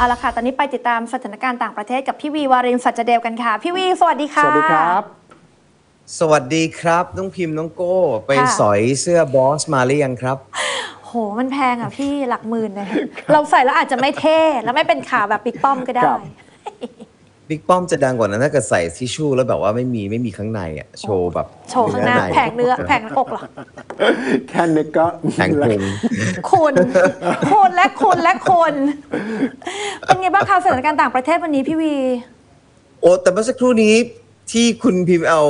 เอาละค่ะ ตอนนี้ไปติดตามสถานการณ์ต่างประเทศกับพี่วีวารินสัจเดลกันค่ะ พี่วี สวัสดีค่ะ สวัสดีครับ สวัสดีครับ น้องพิมพ์น้องโก้ ไปค่ะสอยเสื้อบอสมาหรือยังครับ โห มันแพงอะพี่หลักหมื่นเลยเราใส่แล้วอาจจะไม่เท่ แล้วไม่เป็นขาแบบปิกป้อมก็ได้ครั บบิ๊กป้อมจะดังกว่านั้นถ้าเกิดใส่ทิชชู่แล้วแบบว่าไม่มีไม่มีข้างในอะโชว์แบบโชว์ข้างหน้าใแผงเนื้อแผงอกเหรอแค่นึกก็แผงพุงคุณคุณและคุณและคุณเป็นไงบ้างคะสถานการณ์ต่างประเทศวันนี้พี่วี โอ้แต่เมื่อสักครู่นี้ที่คุณพิมพ์เอา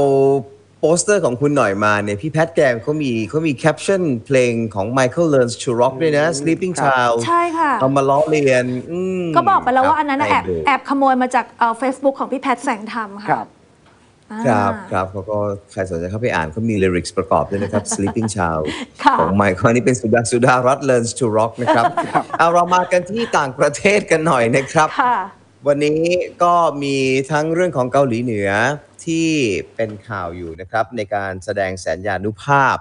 โปสเตอร์ของคุณหน่อยมาเนี่ยพี่แพทแกมเขามีเขามีแคปชั่นเพลงของ Michael Learns to Rock ด้วยนะ Sleeping ครับ Child ใช่ค่ะเอามาล้อเลียนอืมก็บอกไปแล้วว่าอันนั้นน่ะแอบให้ดูแอบขโมยมาจากเฟซบุ๊กของพี่แพทแสงธรรมคค่ะรับอ่าครับครับเขาก็ใครสนใจเข้าไปอ่านเขามีลิริกส์ประกอบด้วยนะครับ Sleeping Child ค่ะของไมค์คอนนี่เป็นสุดาสุดารัตน์ Learns to Rock นะครับเอาเรามากันที่ต่างประเทศกันหน่อยนะครับค่ะ วันนี้ก็มีทั้งเรื่องของเกาหลีเหนือที่เป็นข่าวอยู่นะครับ ในการแสดงแสนยานุภาพ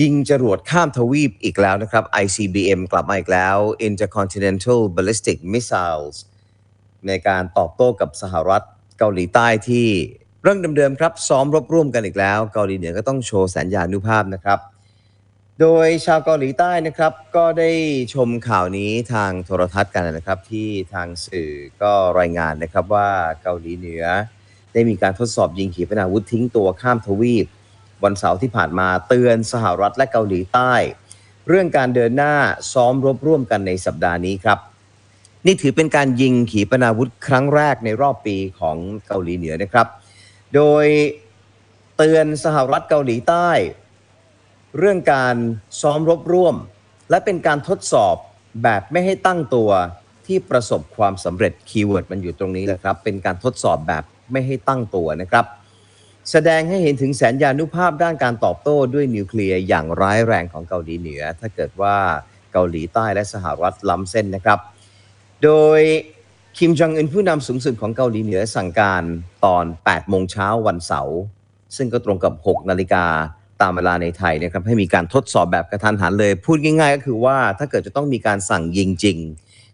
ยิงจรวดข้ามทวีปอีกแล้วนะครับ ICBM กลับมาอีกแล้ว Intercontinental Ballistic Missiles ในการตอบโต้กับสหรัฐเกาหลีใต้ที่เรื่องเดิมๆครับ ซ้อมรบร่วมกันอีกแล้ว เกาหลีเหนือก็ต้องโชว์แสนยานุภาพนะครับ โดยชาวเกาหลีใต้นะครับ ก็ได้ชมข่าวนี้ทางโทรทัศน์กันนะครับ ที่ทางสื่อก็รายงานนะครับว่าเกาหลีเหนือ ได้มีการทดสอบยิงขีปนาวุธทิ้งตัวข้ามทวีป วันเสาร์ที่ผ่านมาเตือนสหรัฐและเกาหลีใต้ เรื่องการเดินหน้าซ้อมรบร่วมกันในสัปดาห์นี้ครับ นี่ถือเป็นการยิงขีปนาวุธครั้งแรกในรอบปีของเกาหลีเหนือนะครับ โดยเตือนสหรัฐเกาหลีใต้ เรื่องการซ้อมรบร่วม และเป็นการทดสอบแบบไม่ให้ตั้งตัวที่ประสบความสำเร็จคีย์เวิร์ดมันอยู่ตรงนี้แหละครับ เป็นการทดสอบแบบไม่ให้ตั้งตัวนะครับ แสดงให้เห็นถึงแสนยานุภาพด้านการตอบโต้ด้วยนิวเคลียร์อย่างร้ายแรงของเกาหลีเหนือ ถ้าเกิดว่าเกาหลีใต้และสหรัฐล้ำเส้นนะครับ โดยคิมจองอึนผู้นำสูงสุดของเกาหลีเหนือสั่งการตอน 8 โมงเช้าวันเสาร์ซึ่งก็ตรงกับ 6 นาฬิกา ตามเวลาในไทยนะครับให้มีการทดสอบแบบกระทันหันเลย พูดง่าย ๆ ก็คือว่าถ้าเกิดจะต้องมีการสั่งยิงจริง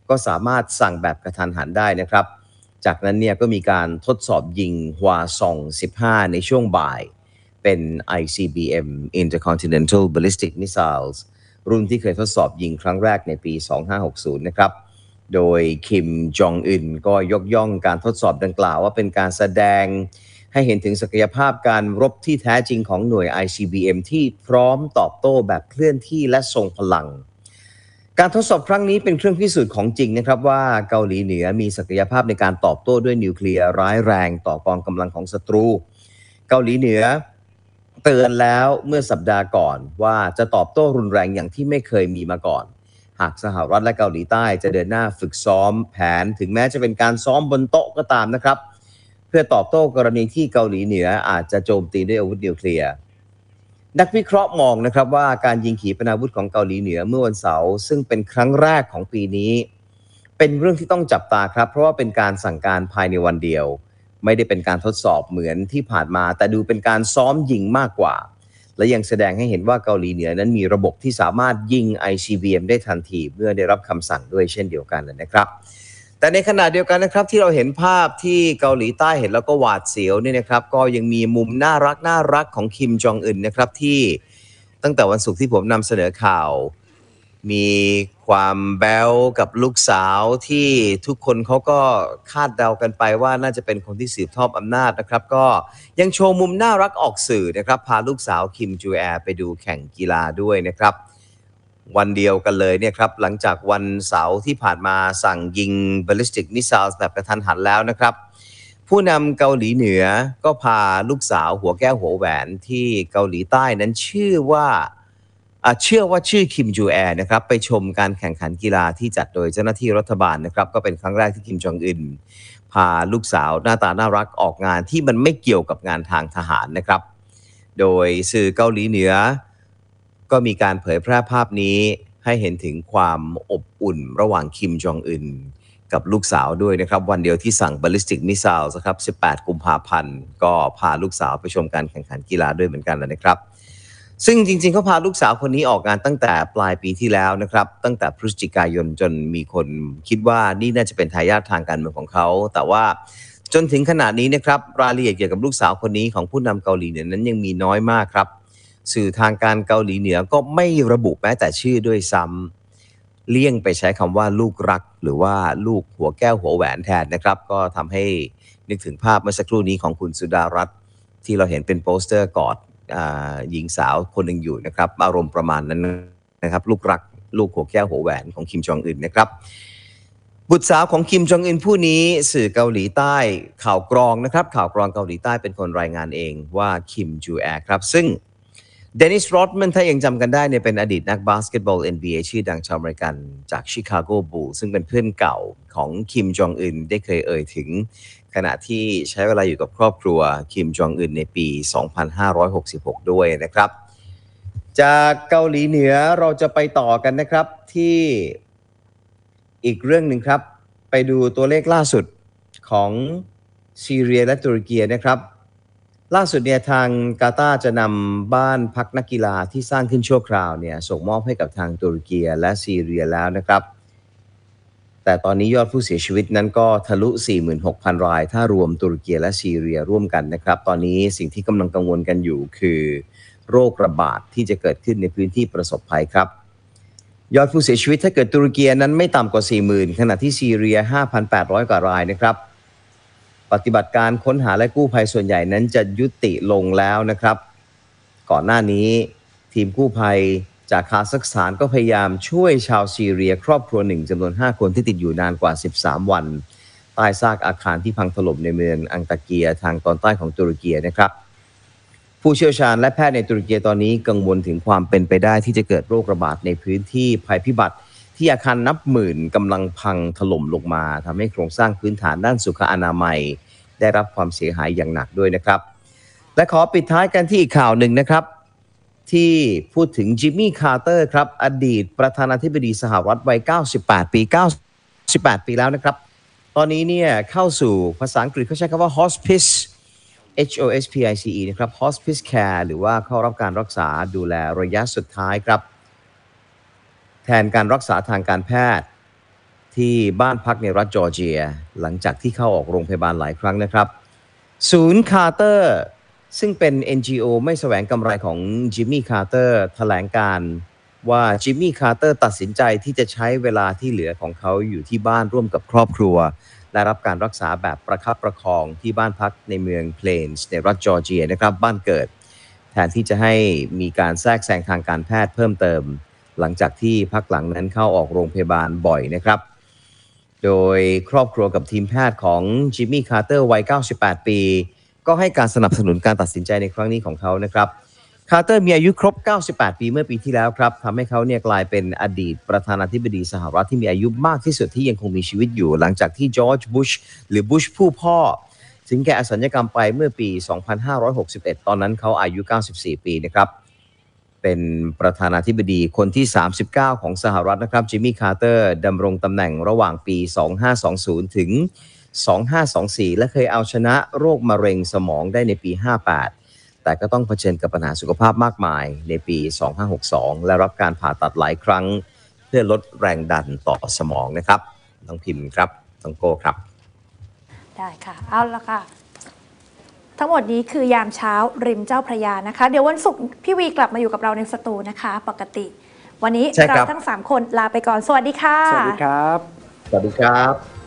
ก็สามารถสั่งแบบกระทันหันได้นะครับ จากนั้นเนี่ยก็มีการทดสอบยิงฮวาซอง 15 ในช่วงบ่าย เป็น ICBM Intercontinental Ballistic Missiles รุ่นที่เคยทดสอบยิงครั้งแรกในปี 2560 นะครับ โดยคิมจองอึนก็ยกย่องการทดสอบดังกล่าวว่าเป็นการแสดง ให้เห็นถึงศักยภาพการรบที่แท้จริงของหน่วย ICBM ที่พร้อมตอบโต้แบบเคลื่อนที่และทรงพลัง การทดสอบครั้งนี้เป็นเครื่องพิสูจน์ของจริงนะครับว่าเกาหลีเหนือมีศักยภาพในการตอบโต้ด้วยนิวเคลียร์ร้ายแรงต่อกองกำลังของศัตรู เกาหลีเหนือเตือนแล้วเมื่อสัปดาห์ก่อนว่าจะตอบโต้รุนแรงอย่างที่ไม่เคยมีมาก่อน หากสหรัฐและเกาหลีใต้จะเดินหน้าฝึกซ้อมแผนถึงแม้จะเป็นการซ้อมบนโต๊ะก็ตามนะครับ เพื่อตอบโต้กรณีที่เกาหลีเหนืออาจจะโจมตีด้วยอาวุธนิวเคลียร์นักวิเคราะห์มองนะครับว่าการยิงขีปนาวุธของเกาหลีเหนือเมื่อวันเสาร์ซึ่งเป็นครั้งแรกของปีนี้ เป็นเรื่องที่ต้องจับตาครับ เพราะว่าเป็นการสั่งการภายในวันเดียว ไม่ได้เป็นการทดสอบเหมือนที่ผ่านมา แต่ดูเป็นการซ้อมยิงมากกว่า และยังแสดงให้เห็นว่าเกาหลีเหนือนั้นมีระบบที่สามารถยิง ICBM ได้ทันทีเมื่อได้รับคำสั่งด้วยเช่นเดียวกันนะครับ แต่ในขณะเดียวกันนะครับที่เราเห็นภาพที่เกาหลีใต้เห็นแล้วก็หวาดเสียวเนี่ยนะครับก็ยังมีมุมน่ารักน่ารักของคิมจองอึนนะครับที่ตั้งแต่วันศุกร์ที่ผมนำเสนอข่าว มีความแบลกับลูกสาวที่ทุกคนเขาก็คาดเดากันไปว่าน่าจะเป็นคนที่สืบทอดอำนาจนะครับ ก็ยังโชว์มุมน่ารักออกสื่อนะครับพาลูกสาวคิมจูแอร์ไปดูแข่งกีฬาด้วยนะครับ วันเดียวกันเลยเนี่ยครับหลังจากวันเสาร์ที่ผ่านมาสั่งยิง ballistic missiles แบบกระทันหันแล้วนะครับ ผู้นำเกาหลีเหนือก็พาลูกสาวหัวแก้วหัวแหวนที่เกาหลีใต้นั้นชื่อว่าเชื่อว่าชื่อคิมจูแอร์นะครับไปชมการแข่งขันกีฬาที่จัดโดยเจ้าหน้าที่รัฐบาลนะครับ ก็เป็นครั้งแรกที่คิมจองอึนพาลูกสาวหน้าตาน่ารักออกงานที่มันไม่เกี่ยวกับงานทางทหารนะครับ โดยสื่อเกาหลีเหนือ ก็มีการเผยแพร่ภาพนี้ให้เห็นถึงความอบอุ่นระหว่างคิมจองอึนกับลูกสาวด้วยนะครับ วันเดียวที่สั่ง ballistic missiles นะครับ 18 กุมภาพันธ์ ก็พาลูกสาวไปชมการแข่งขันกีฬาด้วยเหมือนกันแล้วนะครับ ซึ่งจริงๆเขาพาลูกสาวคนนี้ออกงานตั้งแต่ปลายปีที่แล้วนะครับ ตั้งแต่พฤศจิกายนจนมีคนคิดว่านี่น่าจะเป็นทายาททางการเมืองของเขา แต่ว่าจนถึงขนาดนี้นะครับรายละเอียดเกี่ยวกับลูกสาวคนนี้ของผู้นำเกาหลีเหนือนั้นยังมีน้อยมากครับ สื่อทางการเกาหลีเหนือก็ไม่ระบุแม้แต่ชื่อด้วยซ้ำเลี่ยงไปใช้คำว่าลูกรัก หรือว่าลูกหัวแก้วหัวแหวนแทนนะครับ ก็ทำให้นึกถึงภาพเมื่อสักครู่นี้ของคุณสุดารัตน์ที่เราเห็นเป็นโปสเตอร์กอดหญิงสาวคนหนึ่งอยู่นะครับ อารมณ์ประมาณนั้นนะครับ ลูกรักลูกหัวแก้วหัวแหวนของคิมจองอึนนะครับ บุตรสาวของคิมจองอึนผู้นี้สื่อเกาหลีใต้ข่าวกรองนะครับ ข่าวกรองเกาหลีใต้เป็นคนรายงานเองว่าคิมจูแอครับ ซึ่ง เดนิสโรดแมนถ้ายังจำกันได้เนี่ยเป็นอดีตนักบาสเกตบอล NBA ชื่อดังชาวอเมริกันจากชิคาโกบูลซึ่งเป็นเพื่อนเก่าของคิมจองอึนได้เคยเอ่ยถึง ขณะที่ใช้เวลาอยู่กับครอบครัวคิมจองอึนในปี 2566 ด้วยนะครับ จากเกาหลีเหนือเราจะไปต่อกันนะครับที่อีกเรื่องหนึ่งครับ ไปดูตัวเลขล่าสุดของซีเรียและตุรกีนะครับ ล่าสุดเนี่ยทางกาตาร์จะนำบ้านพักนักกีฬาที่สร้างขึ้นชั่วคราวเนี่ยส่งมอบให้กับทางตุรกีและซีเรียแล้วนะครับ แต่ตอนนี้ยอดผู้เสียชีวิตนั้นก็ทะลุ 46,000 ราย ถ้ารวมตุรกีและซีเรียร่วมกันนะครับ ตอนนี้สิ่งที่กำลังกังวลกันอยู่คือ โรคระบาดที่จะเกิดขึ้นในพื้นที่ประสบภัยครับ ยอดผู้เสียชีวิตถ้าเกิดตุรกีนั้นไม่ต่ำกว่า 40,000 ขณะที่ซีเรีย 5,800 กว่ารายนะครับ ปฏิบัติการค้นหาและกู้ภัยส่วนใหญ่นั้นจะยุติลงแล้วนะครับ ก่อนหน้านี้ทีมกู้ภัยจากคาซัคสถานก็พยายามช่วยชาวซีเรีย ครอบครัวหนึ่งจำนวน 5 คนที่ติดอยู่นานกว่า 13 วัน ใต้ซากอาคารที่พังถล่มในเมืองอังตาเกียทางตอนใต้ของตุรกีนะครับ ผู้เชี่ยวชาญและแพทย์ในตุรกีตอนนี้กังวลถึงความเป็นไปได้ที่จะเกิดโรคระบาดในพื้นที่ภัยพิบัติ ที่อาคารนับหมื่นกำลังพังถล่มลงมาทำให้โครงสร้างพื้นฐานด้านสุขอนามัย ได้รับความเสียหายอย่างหนักด้วยนะครับ และขอปิดท้ายกันที่อีกข่าวหนึ่งนะครับ ที่พูดถึงจิมมี่คาร์เตอร์ครับ อดีตประธานาธิบดีสหรัฐวัย 98 ปี 98 ปีแล้วนะครับ ตอนนี้เนี่ยเข้าสู่ภาษาอังกฤษเขาใช้คำว่า hospice H O S P I C E นะครับ hospice care หรือว่าเข้ารับการรักษาดูแลระยะสุดท้ายครับ แทนการรักษาทางการแพทย์ ที่บ้านพักในรัฐจอร์เจีย หลังจากที่เข้าออกโรงพยาบาลหลายครั้งนะครับ ศูนย์คาร์เตอร์ ซึ่งเป็น NGO ไม่แสวงกำไรของจิมมี่คาร์เตอร์แถลงการว่าจิมมี่คาร์เตอร์ตัดสินใจที่จะใช้เวลาที่เหลือของเขาอยู่ที่บ้านร่วมกับครอบครัว และรับการรักษาแบบประคับประคองที่บ้านพักในเมืองเพลนส์ในรัฐจอร์เจียนะครับบ้านเกิด แทนที่จะให้มีการแทรกแซงทางการแพทย์เพิ่มเติม หลังจากที่พักหลังนั้นเข้าออกโรงพยาบาลบ่อยนะครับ โดยครอบครัวกับทีมแพทย์ของจิมมี่คาร์เตอร์วัย 98 ปี ก็ให้การสนับสนุนการตัดสินใจในครั้งนี้ของเขานะครับคาร์เตอร์มีอายุครบ 98 ปีเมื่อปีที่แล้วครับทำให้เขาเนี่ยกลายเป็นอดีตประธานาธิบดีสหรัฐที่มีอายุมากที่สุดที่ยังคงมีชีวิตอยู่ หลังจากที่จอร์จบุชหรือบุชผู้พ่อ ถึงแก่อสัญญกรรมไปเมื่อปี 2561 ตอนนั้นเขาอายุ 94 ปีนะครับ เป็นประธานาธิบดีคนที่ 39 ของสหรัฐนะครับจิมมี่คาร์เตอร์ดำรงตำแหน่งระหว่างปี 2520 ถึง 2524 และเคยเอาชนะโรคมะเร็งสมองได้ในปี 58 แต่ก็ต้องเผชิญกับปัญหาสุขภาพมากมายในปี 2562 และรับการผ่าตัดหลายครั้ง เพื่อลดแรงดันต่อสมองนะครับน้องพิมพ์ครับน้องโก้ครับ ได้ค่ะ เอาละค่ะ ทั้งหมดนี้คือยามเช้าริมเจ้าพระยานะคะ เดี๋ยววันศุกร์พี่วีกลับมาอยู่กับเราในสตูนะคะ ปกติ วันนี้ใช่ครับเราทั้ง 3 คนลาไปก่อน สวัสดีค่ะ สวัสดีครับ สวัสดีครับ